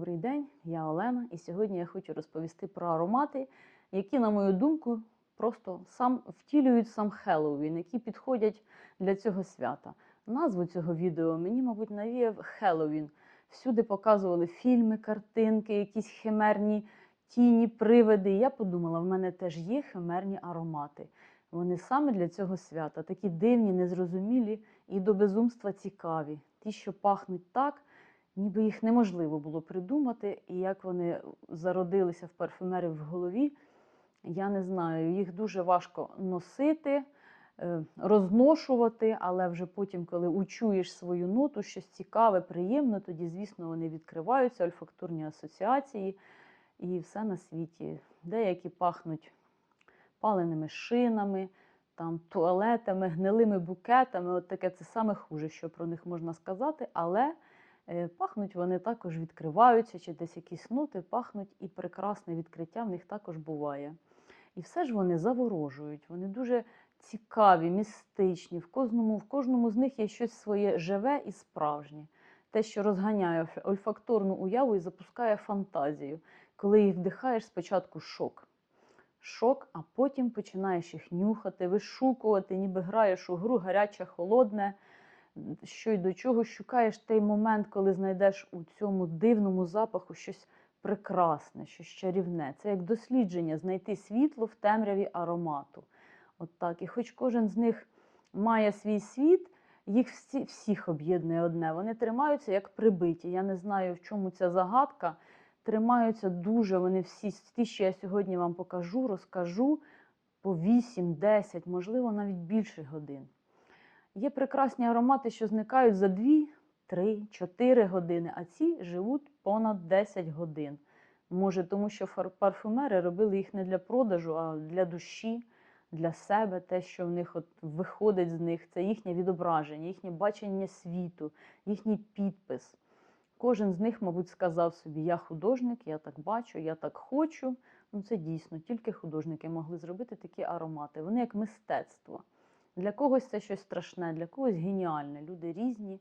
Добрий день, я Олена, і сьогодні я хочу розповісти про аромати, які, на мою думку, просто сам втілюють сам Хеллоуін, які підходять для цього свята. Назву цього відео мені, мабуть, навіяв Хеллоуін. Всюди показували фільми, картинки, якісь химерні тіні, привиди. Я подумала, в мене теж є химерні аромати. Вони саме для цього свята, такі дивні, незрозумілі і до безумства цікаві. Ті, що пахнуть так, ніби їх неможливо було придумати, і як вони зародилися в парфюмерів в голові, я не знаю. Їх дуже важко носити, е, розношувати, але вже потім, коли учуєш свою ноту, щось цікаве, приємне, тоді, звісно, вони відкриваються, ольфактурні асоціації і все на світі. Деякі пахнуть паленими шинами, там, туалетами, гнилими букетами. От таке це саме хуже, що про них можна сказати, але пахнуть вони також відкриваються, чи десь якісь ноти пахнуть, і прекрасне відкриття в них також буває. І все ж вони заворожують, вони дуже цікаві, містичні. В кожному, в кожному з них є щось своє живе і справжнє. Те, що розганяє ольфакторну уяву і запускає фантазію. Коли їх вдихаєш, спочатку шок. Шок, а потім починаєш їх нюхати, вишукувати, ніби граєш у гру гаряче, холодне, що й до чого шукаєш той момент, коли знайдеш у цьому дивному запаху щось прекрасне, щось чарівне. Це як дослідження, знайти світло в темряві аромату. От так. І хоч кожен з них має свій світ, їх всі, всіх об'єднує одне. Вони тримаються як прибиті. Я не знаю, в чому ця загадка. Тримаються дуже вони всі, ті, що я сьогодні вам покажу, розкажу по 8, 10, можливо, навіть більше годин. Є прекрасні аромати, що зникають за 2, 3, 4 години, а ці живуть понад 10 годин. Може, тому що парфумери робили їх не для продажу, а для душі, для себе, те, що в них от виходить з них, це їхнє відображення, їхнє бачення світу, їхній підпис. Кожен з них, мабуть, сказав собі: я художник, я так бачу, я так хочу. Ну, це дійсно, тільки художники могли зробити такі аромати. Вони як мистецтво. Для когось це щось страшне, для когось геніальне. Люди різні.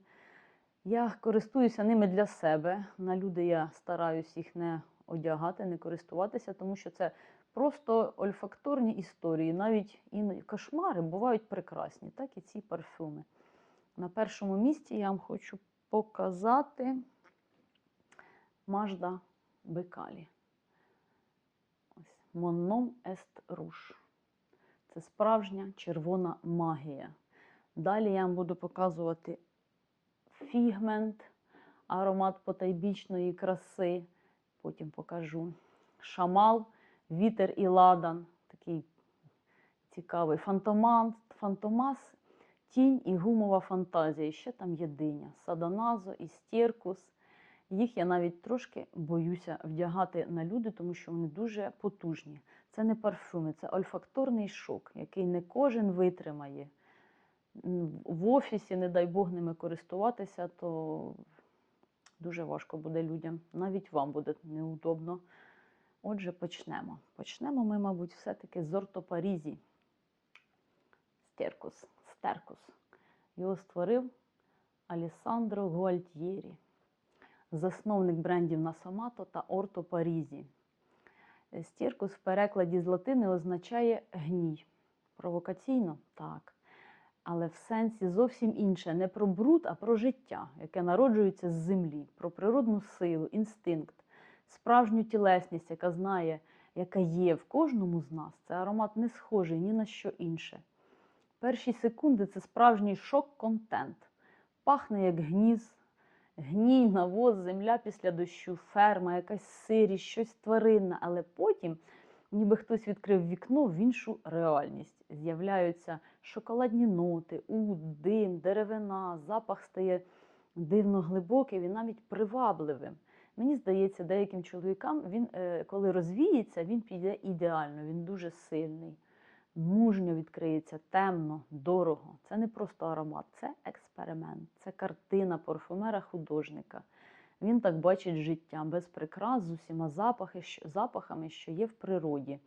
Я користуюся ними для себе. На люди я стараюсь їх не одягати, не користуватися, тому що це просто ольфакторні історії. Навіть і кошмари бувають прекрасні, так і ці парфюми. На першому місці я вам хочу показати. Мажда Бекалі. Ось Монном ест руш. Це справжня червона магія. Далі я вам буду показувати фігмент, аромат потайбічної краси. Потім покажу шамал, вітер і ладан. Такий цікавий фантоман, фантомас, тінь і гумова фантазія. І ще там є диня. Садоназо, істеркус. Їх я навіть трошки боюся вдягати на люди, тому що вони дуже потужні. Це не парфюми, це ольфакторний шок, який не кожен витримає. В офісі, не дай Бог, ними користуватися, то дуже важко буде людям. Навіть вам буде неудобно. Отже, почнемо. Почнемо ми, мабуть, все-таки з ортопарізі. Стеркус. Стеркус. Його створив Алісандро Гуальтєрі засновник брендів Насомато та Орто Парізі. Стіркус в перекладі з латини означає гній. Провокаційно так. Але в сенсі зовсім інше. Не про бруд, а про життя, яке народжується з землі, про природну силу, інстинкт, справжню тілесність, яка знає, яка є в кожному з нас. Це аромат не схожий ні на що інше. Перші секунди це справжній шок-контент. Пахне як гніз, гній, навоз, земля після дощу, ферма, якась сирість, щось тваринне. Але потім, ніби хтось відкрив вікно в іншу реальність. З'являються шоколадні ноти, уд, дим, деревина, запах стає дивно глибоким і навіть привабливим. Мені здається, деяким чоловікам він, е, коли розвіється, він піде ідеально, він дуже сильний мужньо відкриється, темно, дорого. Це не просто аромат, це експеримент, це картина парфумера-художника. Він так бачить життя без прикрас з усіма запахи, запахами, що є в природі.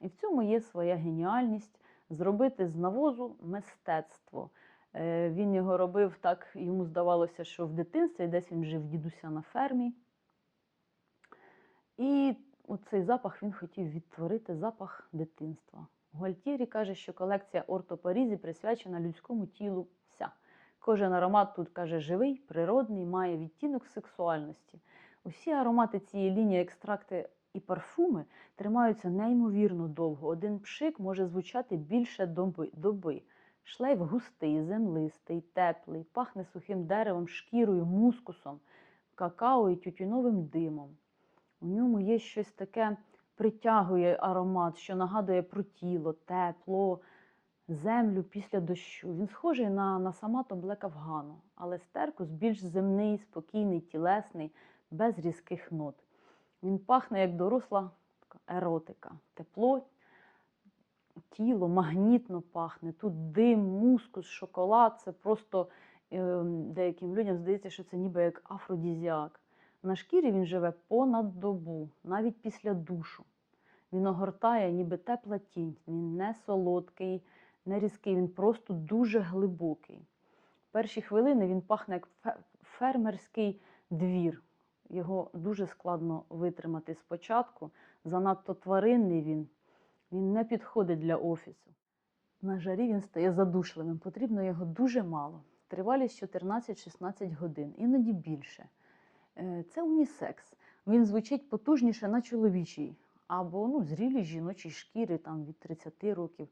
І в цьому є своя геніальність зробити з навозу мистецтво. Е, він його робив так, йому здавалося, що в дитинстві десь він жив дідуся на фермі. І оцей запах він хотів відтворити запах дитинства. Гуальтєрі каже, що колекція Орто Парізі присвячена людському тілу вся. Кожен аромат тут каже живий, природний, має відтінок сексуальності. Усі аромати цієї лінії, екстракти і парфуми тримаються неймовірно довго. Один пшик може звучати більше доби. Шлейф густий, землистий, теплий, пахне сухим деревом, шкірою, мускусом, какао і тютюновим димом. У ньому є щось таке, притягує аромат, що нагадує про тіло, тепло, землю після дощу. Він схожий на, на самато Блек Афгану, але стеркус більш земний, спокійний, тілесний, без різких нот. Він пахне як доросла еротика, тепло, тіло магнітно пахне. Тут дим, мускус, шоколад. Це просто е, деяким людям здається, що це ніби як афродізіак. На шкірі він живе понад добу, навіть після душу. Він огортає, ніби тепла тінь. Він не солодкий, не різкий, він просто дуже глибокий. Перші хвилини він пахне як фермерський двір. Його дуже складно витримати спочатку. Занадто тваринний він, він не підходить для офісу. На жарі він стає задушливим, потрібно його дуже мало. Тривалість 14-16 годин, іноді більше. Е, Це унісекс. Він звучить потужніше на чоловічій або ну, зрілій жіночій шкірі там, від 30 років.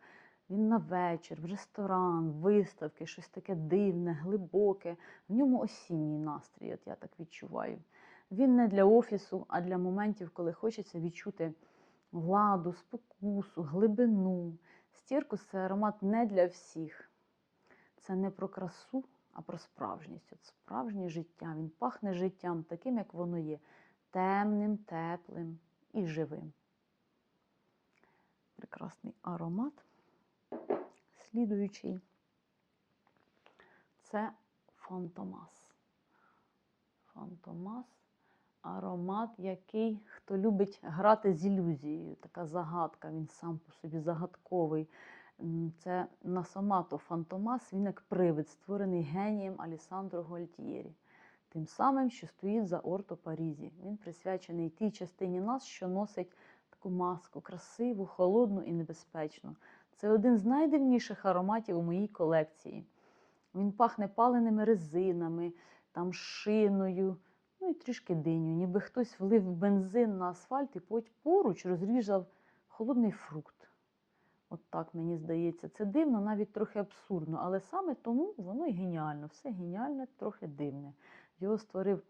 Він на вечір, в ресторан, виставки, щось таке дивне, глибоке. В ньому осінній настрій, от я так відчуваю. Він не для офісу, а для моментів, коли хочеться відчути владу, спокусу, глибину. Стіркус це аромат не для всіх. Це не про красу, а про справжність. От справжнє життя. Він пахне життям таким, як воно є, темним, теплим і живим. Прекрасний аромат. Слідуючий це Фантомас. Фантомас аромат, який хто любить грати з ілюзією. Така загадка, він сам по собі загадковий. Це Насомато Фантомас, він як привид, створений генієм Алісандро Гуальтієрі. Тим самим, що стоїть за Орто Парізі. Він присвячений тій частині нас, що носить таку маску, красиву, холодну і небезпечну. Це один з найдивніших ароматів у моїй колекції. Він пахне паленими резинами, там шиною, ну і трішки диню, ніби хтось влив бензин на асфальт і поруч розрізав холодний фрукт. От так мені здається, це дивно, навіть трохи абсурдно, але саме тому воно і геніально. Все геніальне, трохи дивне. Його створив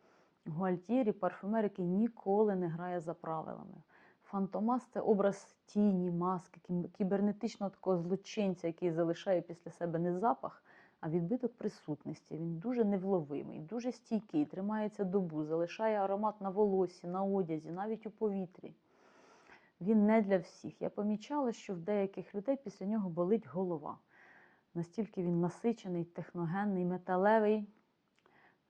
Гуальтєрі, парфюмер, який ніколи не грає за правилами. Фантомас це образ тіні, маски, кібернетичного такого злочинця, який залишає після себе не запах, а відбиток присутності. Він дуже невловимий, дуже стійкий, тримається добу, залишає аромат на волосі, на одязі, навіть у повітрі. Він не для всіх. Я помічала, що в деяких людей після нього болить голова. Настільки він насичений, техногенний, металевий.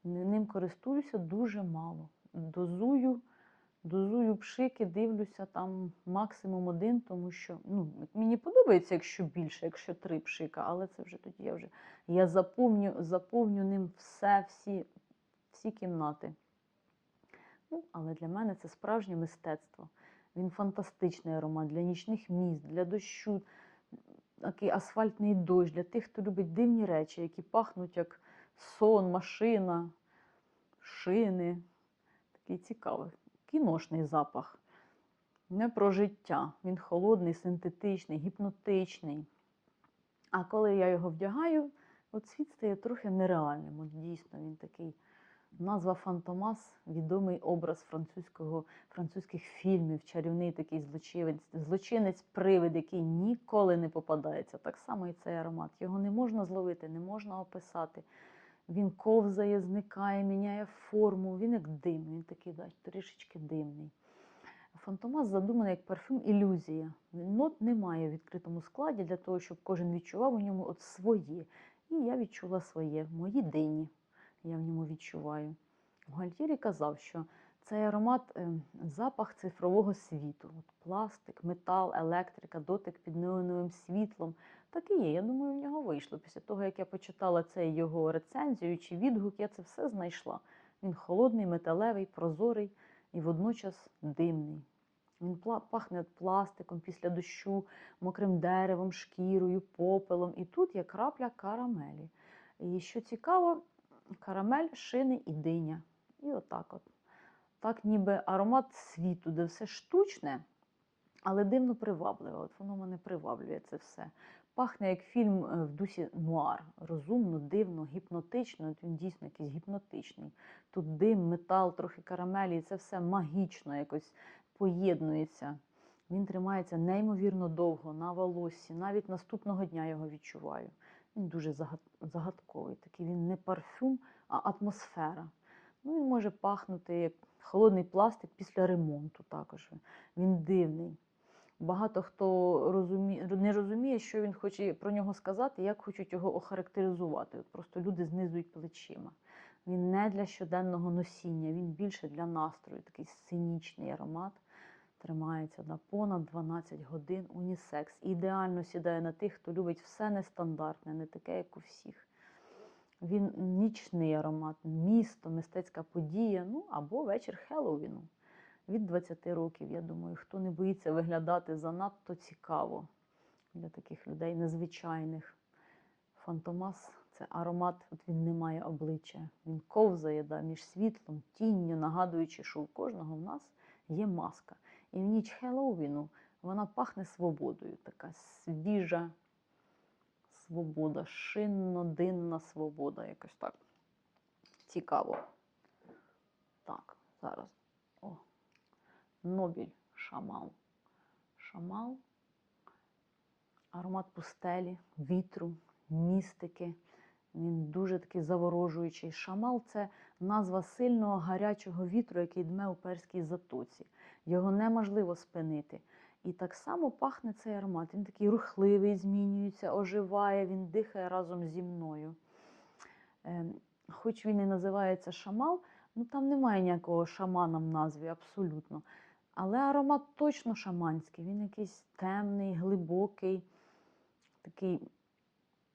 Ним користуюся дуже мало. Дозую, дозую пшики, дивлюся там максимум один, тому що ну, мені подобається, якщо більше, якщо три пшика, але це вже тоді я вже я заповню, заповню ним все, всі, всі кімнати. Ну, але для мене це справжнє мистецтво. Він фантастичний аромат для нічних міст, для дощу, такий асфальтний дощ, для тих, хто любить дивні речі, які пахнуть як сон, машина, шини. Такий цікавий. Кіношний запах. Не про життя. Він холодний, синтетичний, гіпнотичний. А коли я його вдягаю, от світ стає трохи нереальним. От дійсно він такий. Назва Фантомас відомий образ французького, французьких фільмів, чарівний такий злочинець, злочинець-привид, який ніколи не попадається. Так само і цей аромат. Його не можна зловити, не можна описати. Він ковзає, зникає, міняє форму. Він як дим, він такий да, трішечки димний. Фантомас задуманий як парфюм ілюзія. Нот немає в відкритому складі для того, щоб кожен відчував у ньому от своє. І я відчула своє, мої дині я в ньому відчуваю. Гуальтєрі казав, що цей аромат е, запах цифрового світу. От пластик, метал, електрика, дотик під неоновим світлом. Так і є. Я думаю, в нього вийшло. Після того, як я почитала цей його рецензію чи відгук, я це все знайшла. Він холодний, металевий, прозорий. і водночас димний. Він пахне пластиком після дощу, мокрим деревом, шкірою, попелом. І тут є крапля карамелі. І що цікаво, карамель, шини і диня. І отак от. Так, ніби аромат світу, де все штучне, але дивно привабливе. От воно мене приваблює це все. Пахне як фільм е, в дусі нуар. Розумно, дивно, гіпнотично. От він дійсно якийсь гіпнотичний. Тут дим, метал, трохи карамелі, і це все магічно якось поєднується. Він тримається неймовірно довго на волоссі. Навіть наступного дня його відчуваю. Дуже загадковий. Такий він не парфюм, а атмосфера. Ну, він може пахнути як холодний пластик після ремонту також. Він дивний. Багато хто розумі... не розуміє, що він хоче про нього сказати, як хочуть його охарактеризувати. Просто люди знизують плечима. Він не для щоденного носіння, він більше для настрою, такий сценічний аромат. Тримається на понад 12 годин унісекс. Ідеально сідає на тих, хто любить все нестандартне, не таке, як у всіх. Він нічний аромат, місто, мистецька подія, ну або вечір Хеллоуіну від 20 років. Я думаю, хто не боїться виглядати занадто цікаво для таких людей незвичайних. Фантомас це аромат, от він не має обличчя. Він ковзає да, між світлом, тінню, нагадуючи, що у кожного в нас є маска. І в ніч Хеллоуіну вона пахне свободою, така свіжа свобода, шинно-динна свобода, якось так. Цікаво. Так, зараз. О. Нобіль Шамал. Шамал. Аромат пустелі, вітру, містики. Він дуже такий заворожуючий. Шамал це назва сильного гарячого вітру, який дме у перській затоці. Його неможливо спинити. І так само пахне цей аромат. Він такий рухливий, змінюється, оживає, він дихає разом зі мною. Ем, Хоч він і називається шамал, ну там немає ніякого шамана в назві, абсолютно. Але аромат точно шаманський. Він якийсь темний, глибокий, такий,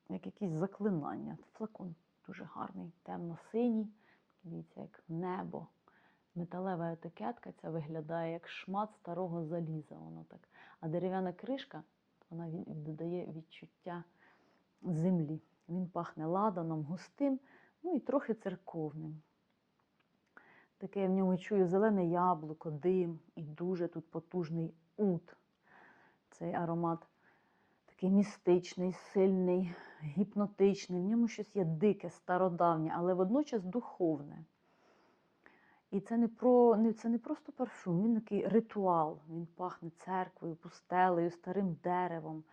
як якісь заклинання. Флакон дуже гарний, темно-синій. Дивіться, як небо. Металева етикетка ця виглядає як шмат старого заліза. Воно так. А дерев'яна кришка вона додає відчуття землі. Він пахне ладаном, густим, ну і трохи церковним. Таке я в ньому чую зелене яблуко, дим і дуже тут потужний ут. Цей аромат такий містичний, сильний, гіпнотичний. В ньому щось є дике, стародавнє, але водночас духовне. І це не, про, це не просто парфюм, він такий ритуал. Він пахне церквою, пустелею, старим деревом.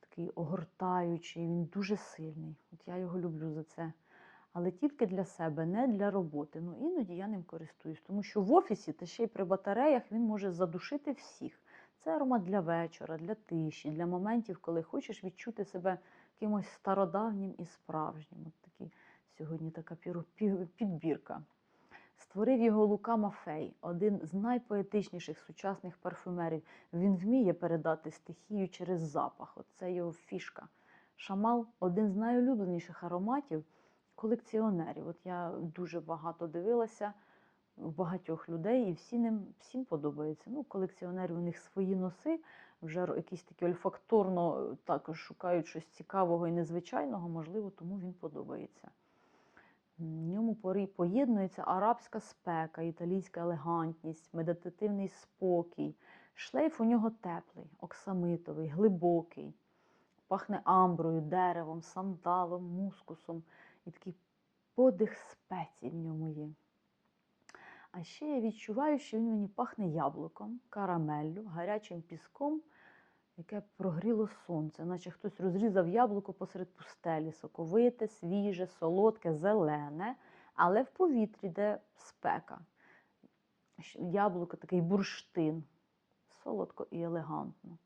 Такий огортаючий, він дуже сильний. От я його люблю за це. Але тільки для себе, не для роботи. Ну іноді я ним користуюсь, тому що в офісі та ще й при батареях він може задушити всіх. Це аромат для вечора, для тиші, для моментів, коли хочеш відчути себе якимось стародавнім і справжнім. От такий сьогодні така підбірка. Створив його Лука Мафей, один з найпоетичніших сучасних парфюмерів. Він вміє передати стихію через запах. От це його фішка. Шамал один з найулюбленіших ароматів колекціонерів. От я дуже багато дивилася у багатьох людей, і всі ним, всім подобається. Ну, колекціонерів у них свої носи, вже якісь такі ольфакторно е, також шукають щось цікавого і незвичайного, можливо, тому він подобається. В ньому поєднується арабська спека, італійська елегантність, медитативний спокій. Шлейф у нього теплий, оксамитовий, глибокий. Пахне амброю, деревом, сандалом, мускусом. І такий подих спецій в ньому є. А ще я відчуваю, що він мені пахне яблуком, карамеллю, гарячим піском, яке прогріло сонце, наче хтось розрізав яблуко посеред пустелі, соковите, свіже, солодке, зелене, але в повітрі, де спека. Яблуко такий бурштин, солодко і елегантно.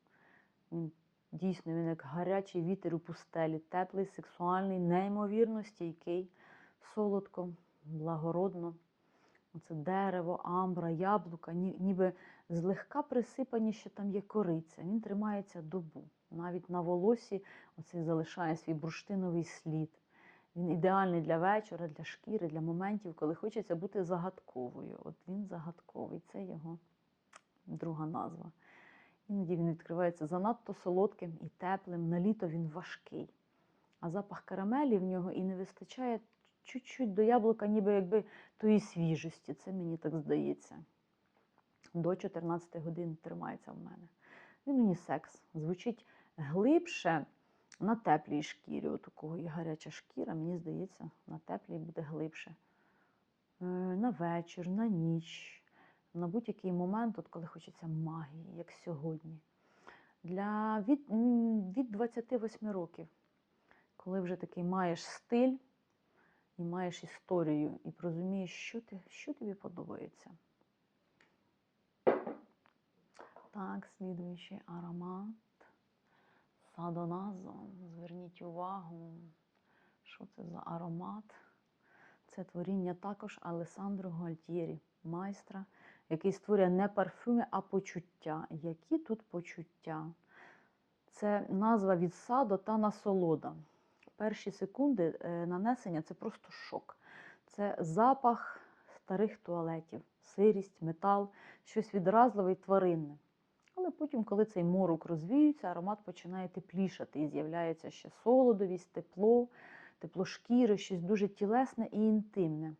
Він дійсно він як гарячий вітер у пустелі, теплий, сексуальний, неймовірно стійкий, солодко, благородно. Оце дерево, амбра, яблука, ніби злегка присипані, що там є кориця. Він тримається добу. Навіть на волосі оцей залишає свій бурштиновий слід. Він ідеальний для вечора, для шкіри, для моментів, коли хочеться бути загадковою. От він загадковий, це його друга назва. Іноді він відкривається занадто солодким і теплим. На літо він важкий. А запах карамелі в нього і не вистачає чуть-чуть до яблука, ніби якби тої свіжості. Це мені так здається. До 14 годин тримається в мене. Він унісекс. Звучить глибше на теплій шкірі. От у кого є гаряча шкіра, мені здається, на теплій буде глибше. Е, На вечір, на ніч, на будь-який момент, от коли хочеться магії, як сьогодні. Для від, від 28 років, коли вже такий маєш стиль і маєш історію, і розумієш, що, ти, що тобі подобається. Так, слідуючий аромат. Садоназо. Зверніть увагу, що це за аромат. Це творіння також Алесандро Гуальтєрі, майстра, який створює не парфюми, а почуття. Які тут почуття? Це назва від садо та насолода. Перші секунди е, нанесення це просто шок. Це запах старих туалетів, сирість, метал, щось відразливе і тваринне. Але потім, коли цей морок розвіюється, аромат починає теплішати і з'являється ще солодовість, тепло, тепло шкіри, щось дуже тілесне і інтимне.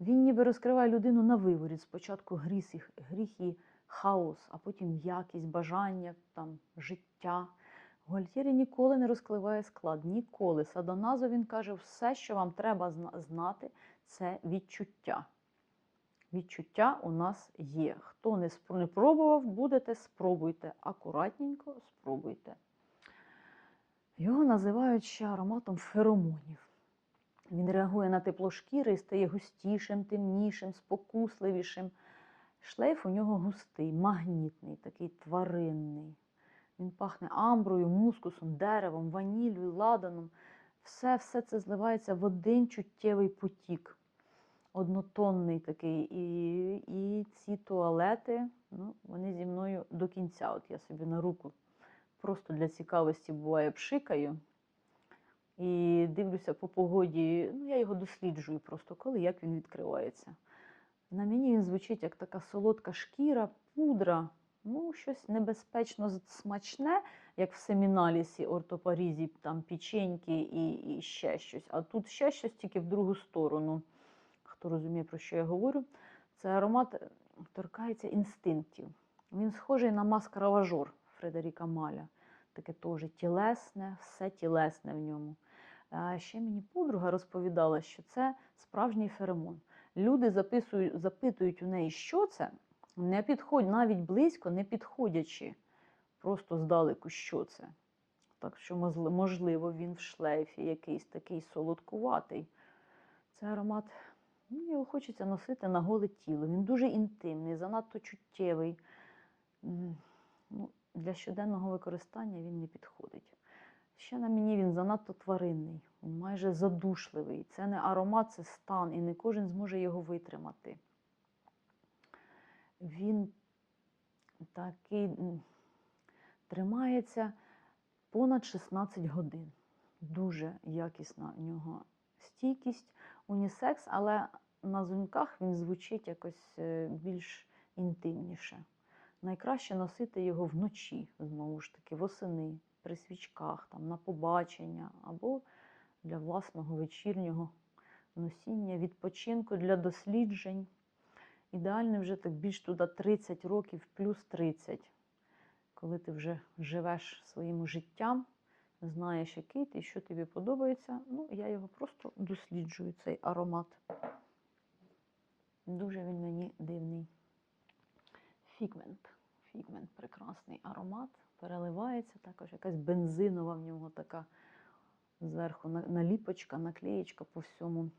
Він ніби розкриває людину на виворіт. Спочатку гріх, і- хаос, а потім якість, бажання, там, життя. Гуальтєрі ніколи не розкриває склад, ніколи. Садоназо він каже, все, що вам треба знати, це відчуття. Відчуття у нас є. Хто не, не пробував, будете, спробуйте. Акуратненько спробуйте. Його називають ще ароматом феромонів. Він реагує на тепло шкіри і стає густішим, темнішим, спокусливішим. Шлейф у нього густий, магнітний, такий тваринний. Він пахне амброю, мускусом, деревом, ваніллю, ладаном. Все, все це зливається в один чуттєвий потік. Однотонний такий. І, і ці туалети, ну, вони зі мною до кінця. От я собі на руку просто для цікавості буває пшикаю. І дивлюся по погоді, ну я його досліджую просто, коли як він відкривається. На мені він звучить як така солодка шкіра, пудра, ну, щось небезпечно смачне, як в семіналісі, ортопарізі, там печеньки і, і ще щось. А тут ще щось тільки в другу сторону. Хто розуміє, про що я говорю, це аромат е, торкається інстинктів. Він схожий на маскараважор Фредеріка Маля. Таке теж тілесне, все тілесне в ньому. А ще мені подруга розповідала, що це справжній феромон. Люди записують, запитують у неї, що це, не підходь, навіть близько, не підходячи, просто здалеку, що це. Так що, можливо, він в шлейфі якийсь такий солодкуватий. Це аромат, ну, його хочеться носити на голе тіло. Він дуже інтимний, занадто чуттєвий. Ну, для щоденного використання він не підходить. Ще на мені він занадто тваринний, майже задушливий. Це не аромат, це стан, і не кожен зможе його витримати. Він такий тримається понад 16 годин. Дуже якісна в нього стійкість, унісекс, але на зуньках він звучить якось е, більш інтимніше. Найкраще носити його вночі, знову ж таки, восени, при свічках, там, на побачення або для власного вечірнього носіння, відпочинку для досліджень. Ідеальний вже так більш туди 30 років, плюс 30, коли ти вже живеш своїм життям, знаєш, який ти, що тобі подобається. Ну, я його просто досліджую, цей аромат. Дуже він мені дивний. Фігмент. Фігмент прекрасний аромат. Переливається також якась бензинова в нього така зверху наліпочка, наклеєчка по всьому.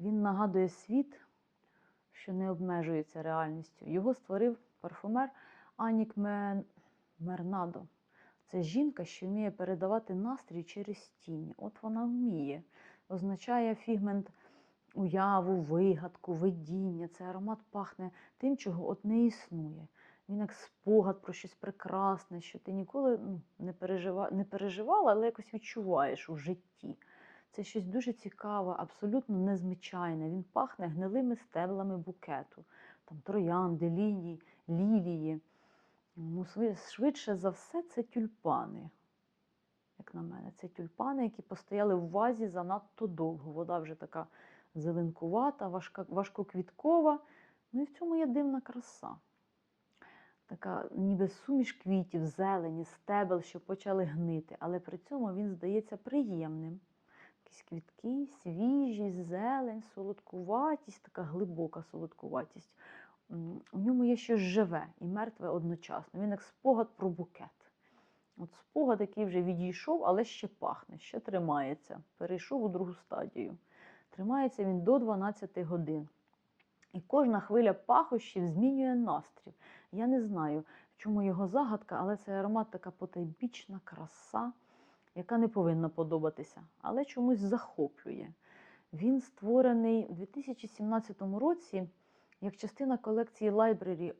Він нагадує світ, що не обмежується реальністю. Його створив парфумер Анік Мен- Мернадо. Це жінка, що вміє передавати настрій через тінь. От вона вміє. Означає фігмент уяву, вигадку, видіння. Цей аромат пахне тим, чого от не існує. Він як спогад про щось прекрасне, що ти ніколи ну, не, пережива... не переживала, але якось відчуваєш у житті. Це щось дуже цікаве, абсолютно незвичайне. Він пахне гнилими стеблами букету, там троянди, лінії, лілії. Ну, швидше за все, це тюльпани. Як на мене, це тюльпани, які постояли в вазі занадто довго. Вода вже така зеленкувата, важкоквіткова. Ну і в цьому є дивна краса. Така ніби суміш квітів, зелені, стебел, що почали гнити, але при цьому він здається приємним. Якісь квітки, свіжість, зелень, солодкуватість, така глибока солодкуватість. У ньому є щось живе і мертве одночасно. Він як спогад про букет. От спогад, який вже відійшов, але ще пахне, ще тримається. Перейшов у другу стадію. Тримається він до 12 годин. І кожна хвиля пахощів змінює настрій. Я не знаю, в чому його загадка, але цей аромат така потайбічна краса, яка не повинна подобатися, але чомусь захоплює. Він створений у 2017 році як частина колекції Library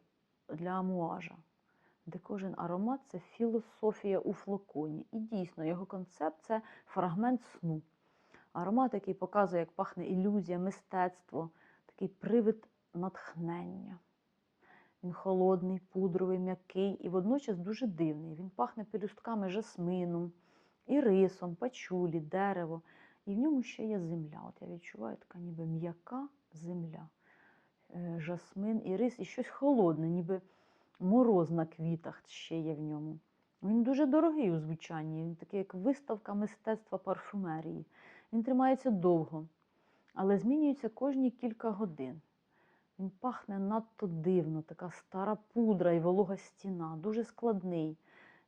для амуажа, де кожен аромат це філософія у флаконі. І дійсно, його концепт це фрагмент сну. Аромат, який показує, як пахне ілюзія, мистецтво, такий привид натхнення. Він холодний, пудровий, м'який і водночас дуже дивний. Він пахне пелюстками жасмину, ірисом, пачулі, дерево. І в ньому ще є земля. От я відчуваю така ніби м'яка земля. Е, Жасмин, ірис і щось холодне, ніби мороз на квітах ще є в ньому. Він дуже дорогий у звучанні, він такий, як виставка мистецтва парфумерії. Він тримається довго, але змінюється кожні кілька годин. Він пахне надто дивно, така стара пудра і волога стіна, дуже складний.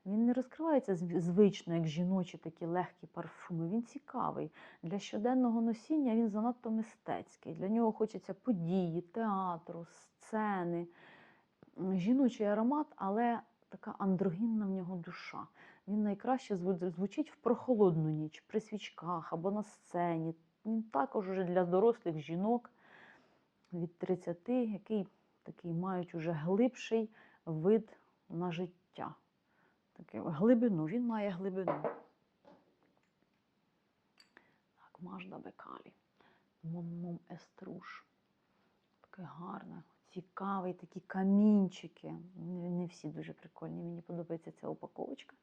Він не розкривається звично, як жіночі такі легкі парфуми. Він цікавий. Для щоденного носіння він занадто мистецький. Для нього хочеться події, театру, сцени. Жіночий аромат, але така андрогінна в нього душа. Він найкраще звучить в прохолодну ніч, при свічках або на сцені. Він також уже для дорослих жінок від 30, який такий мають уже глибший вид на життя. Таке глибину, він має глибину. Так, Мажда Бекалі. Монмом Еструш. Таке гарне, цікавий, такі камінчики. Не, всі дуже прикольні. Мені подобається ця упаковочка.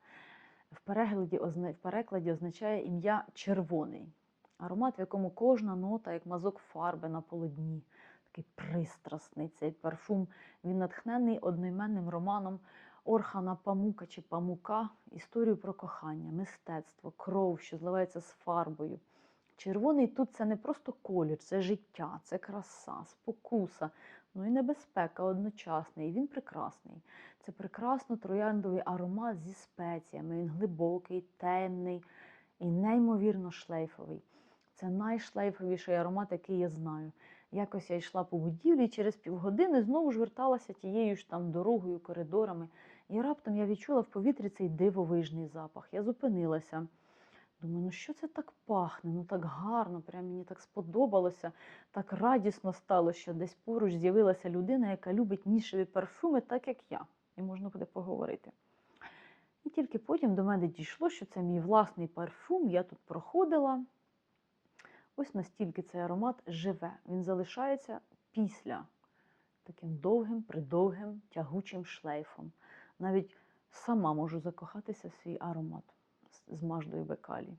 В перекладі, в перекладі означає ім'я червоний. Аромат, в якому кожна нота, як мазок фарби на полотні. Такий пристрасний цей парфум. Він натхнений одноіменним романом Орхана Памука чи Памука, історію про кохання, мистецтво, кров, що зливається з фарбою. Червоний тут це не просто колір, це життя, це краса, спокуса, ну і небезпека одночасно. І він прекрасний. Це прекрасно трояндовий аромат зі спеціями. Він глибокий, темний і неймовірно шлейфовий. Це найшлейфовіший аромат, який я знаю. Якось я йшла по будівлі і через півгодини знову ж верталася тією ж там дорогою, коридорами. І раптом я відчула в повітрі цей дивовижний запах. Я зупинилася. Думаю, ну що це так пахне? Ну так гарно, прям мені так сподобалося, так радісно стало, що десь поруч з'явилася людина, яка любить нішеві парфуми, так як я. І можна буде поговорити. І тільки потім до мене дійшло, що це мій власний парфум, я тут проходила. Ось настільки цей аромат живе. Він залишається після таким довгим, придовгим, тягучим шлейфом. Навіть сама можу закохатися в свій аромат з- Маждою Бекалі.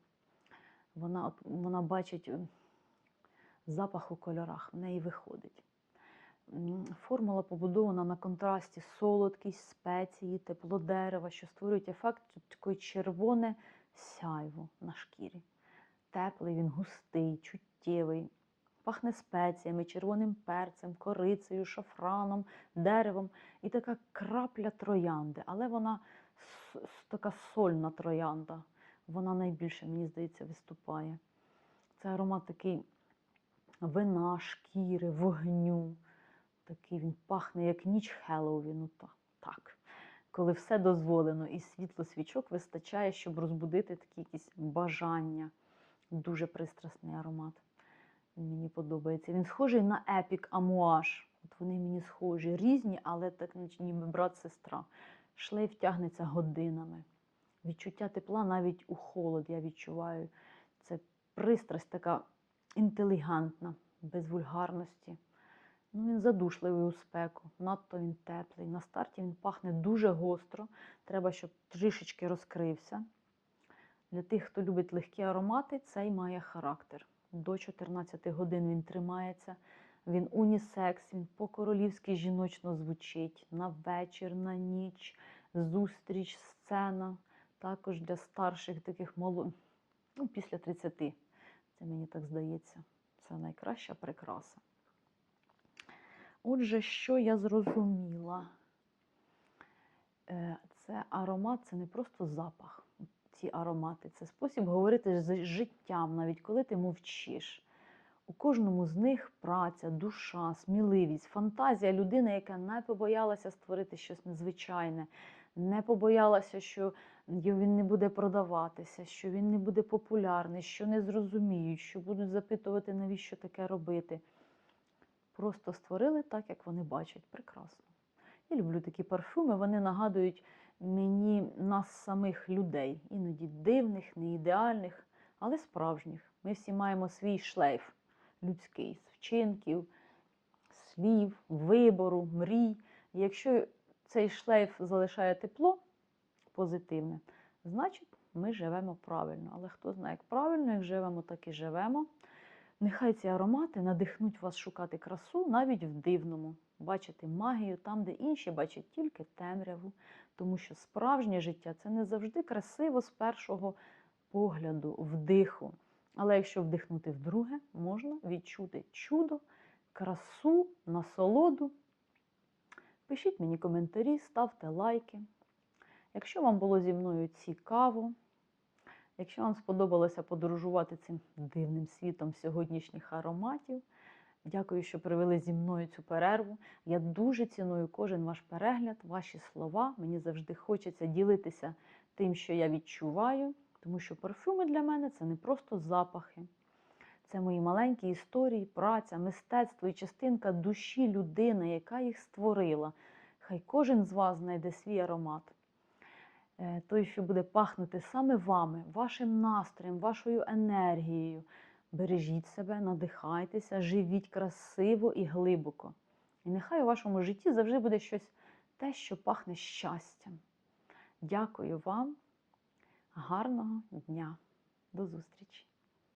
Вона, вона бачить запах у кольорах, в неї виходить. Формула побудована на контрасті солодкість, спеції, тепло дерева, що створюють ефект такої червоне сяйво на шкірі. Теплий, він густий, чуттєвий. Пахне спеціями, червоним перцем, корицею, шафраном, деревом і така крапля троянди. Але вона така сольна троянда. Вона найбільше, мені здається, виступає. Це аромат такий вина, шкіри, вогню. Такий він пахне, як ніч Хеллоуіну. Та- Так. Коли все дозволено, і світло свічок вистачає, щоб розбудити такі якісь бажання. Дуже пристрасний аромат. Мені подобається. Він схожий на епік амуаж. От вони мені схожі, різні, але так ніби брат-сестра. Шлейф тягнеться годинами. Відчуття тепла навіть у холод я відчуваю. Це пристрасть така інтелігентна, без вульгарності. Ну, він задушливий у спеку, надто він теплий. На старті він пахне дуже гостро. Треба, щоб трішечки розкрився. Для тих, хто любить легкі аромати, цей має характер. До 14 годин він тримається. Він унісекс, він по-королівськи жіночно звучить на вечір, на ніч, зустріч, сцена. Також для старших таких мало... ну, після 30. Це мені так здається. Це найкраща прикраса. Отже, що я зрозуміла? Е, Це аромат, це не просто запах. Ці аромати, це спосіб говорити з життям, навіть коли ти мовчиш. У кожному з них праця, душа, сміливість, фантазія людини, яка не побоялася створити щось незвичайне, не побоялася, що він не буде продаватися, що він не буде популярний, що не зрозуміють, що будуть запитувати, навіщо таке робити. Просто створили так, як вони бачать. Прекрасно. Я люблю такі парфуми, вони нагадують мені нас самих людей, іноді дивних, неідеальних, але справжніх. Ми всі маємо свій шлейф людський з вчинків, слів, вибору, мрій. І якщо цей шлейф залишає тепло позитивне, значить ми живемо правильно. Але хто знає, як правильно, як живемо, так і живемо. Нехай ці аромати надихнуть вас шукати красу навіть в дивному, бачити магію там, де інші бачать тільки темряву, тому що справжнє життя це не завжди красиво з першого погляду, вдиху. Але якщо вдихнути вдруге, можна відчути чудо, красу, насолоду. Пишіть мені коментарі, ставте лайки. Якщо вам було зі мною цікаво, якщо вам сподобалося подорожувати цим дивним світом сьогоднішніх ароматів, дякую, що провели зі мною цю перерву. Я дуже ціную кожен ваш перегляд, ваші слова. Мені завжди хочеться ділитися тим, що я відчуваю. Тому що парфюми для мене це не просто запахи, це мої маленькі історії, праця, мистецтво і частинка душі людини, яка їх створила. Хай кожен з вас знайде свій аромат. Е, той, що буде пахнути саме вами, вашим настроєм, вашою енергією. Бережіть себе, надихайтеся, живіть красиво і глибоко. І нехай у вашому житті завжди буде щось те, що пахне щастям. Дякую вам. Гарного дня. До зустрічі!